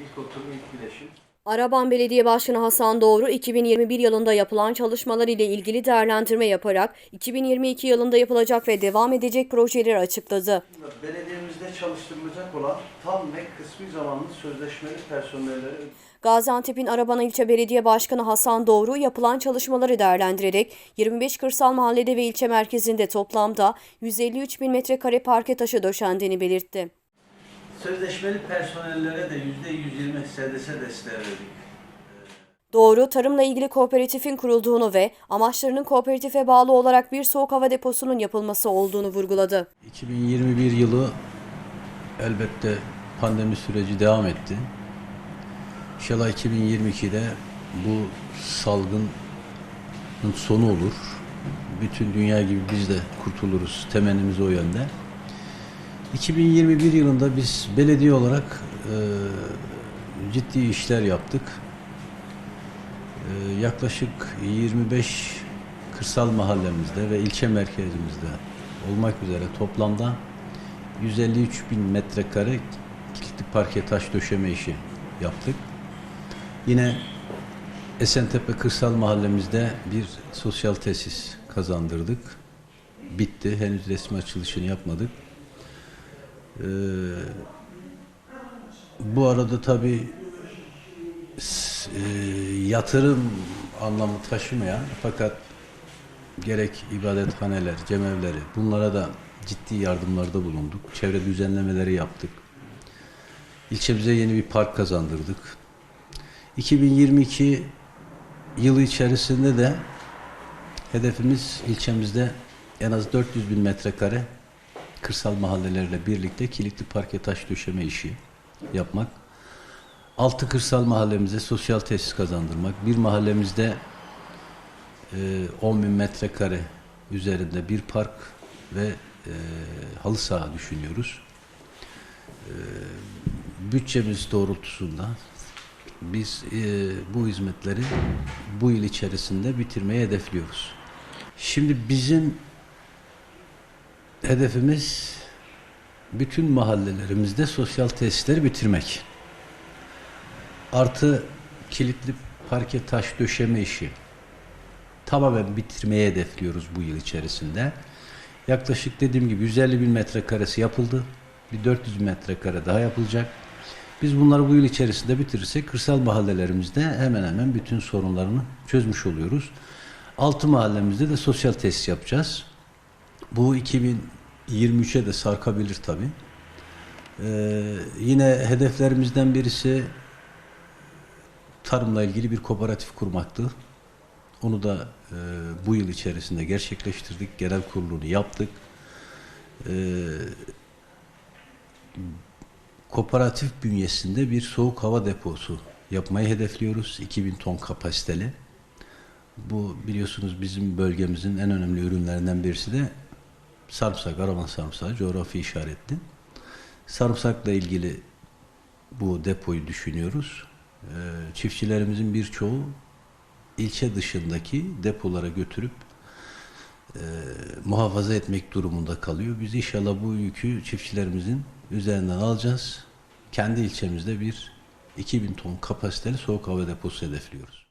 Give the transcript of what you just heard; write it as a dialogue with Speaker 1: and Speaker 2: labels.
Speaker 1: İlk oturum, ilk bileşim.
Speaker 2: Araban Belediye Başkanı Hasan Doğru 2021 yılında yapılan çalışmalar ile ilgili değerlendirme yaparak 2022 yılında yapılacak ve devam edecek projeleri açıkladı.
Speaker 1: Belediyemizde çalıştırılacak olan tam ve kısmi zamanlı sözleşmeli personelleri
Speaker 2: Gaziantep'in Araban İlçe Belediye Başkanı Hasan Doğru yapılan çalışmaları değerlendirerek 25 kırsal mahallede ve ilçe merkezinde toplamda 153 bin metrekare parke taşı döşendiğini belirtti.
Speaker 1: Sözleşmeli personellere de %120 SDS desteği verdik.
Speaker 2: Doğru, tarımla ilgili kooperatifin kurulduğunu ve amaçlarının kooperatife bağlı olarak bir soğuk hava deposunun yapılması olduğunu vurguladı.
Speaker 3: 2021 yılı elbette pandemi süreci devam etti. İnşallah 2022'de bu salgının sonu olur. Bütün dünya gibi biz de kurtuluruz. Temennimiz o yönde. 2021 yılında biz belediye olarak e, ciddi işler yaptık. E, yaklaşık 25 kırsal mahallemizde ve ilçe merkezimizde olmak üzere toplamda 153 bin metrekare kilitli parke taş döşeme işi yaptık. Yine Esentepe Kırsal Mahallemizde bir sosyal tesis kazandırdık. Bitti. Henüz resmi açılışını yapmadık. Ee, bu arada tabii s- e, yatırım anlamı taşımayan fakat gerek ibadethaneler, cemevleri bunlara da ciddi yardımlarda bulunduk. Çevre düzenlemeleri yaptık. İlçemize yeni bir park kazandırdık. 2022 yılı içerisinde de hedefimiz ilçemizde en az 400 bin metrekare kırsal mahallelerle birlikte kilitli parke taş döşeme işi yapmak. Altı kırsal mahallemize sosyal tesis kazandırmak. Bir mahallemizde e, 10 bin metrekare üzerinde bir park ve e, halı saha düşünüyoruz. E, bütçemiz doğrultusunda biz e, bu hizmetleri bu yıl içerisinde bitirmeyi hedefliyoruz. Şimdi bizim hedefimiz bütün mahallelerimizde sosyal tesisleri bitirmek. Artı kilitli parke taş döşeme işi tamamen bitirmeye hedefliyoruz bu yıl içerisinde. Yaklaşık dediğim gibi 150 bin metrekaresi yapıldı. Bir 400 bin metrekare daha yapılacak. Biz bunları bu yıl içerisinde bitirirsek kırsal mahallelerimizde hemen hemen bütün sorunlarını çözmüş oluyoruz. Altı mahallemizde de sosyal tesis yapacağız. Bu 2023'e de sarkabilir tabii. Ee, yine hedeflerimizden birisi tarımla ilgili bir kooperatif kurmaktı. Onu da e, bu yıl içerisinde gerçekleştirdik. Genel kurulunu yaptık. E, kooperatif bünyesinde bir soğuk hava deposu yapmayı hedefliyoruz. 2000 ton kapasiteli. Bu biliyorsunuz bizim bölgemizin en önemli ürünlerinden birisi de sarımsak, araman sarımsağı coğrafi işaretli. Sarımsakla ilgili bu depoyu düşünüyoruz. Ee, çiftçilerimizin birçoğu ilçe dışındaki depolara götürüp e, muhafaza etmek durumunda kalıyor. Biz inşallah bu yükü çiftçilerimizin üzerinden alacağız. Kendi ilçemizde bir 2000 ton kapasiteli soğuk hava deposu hedefliyoruz.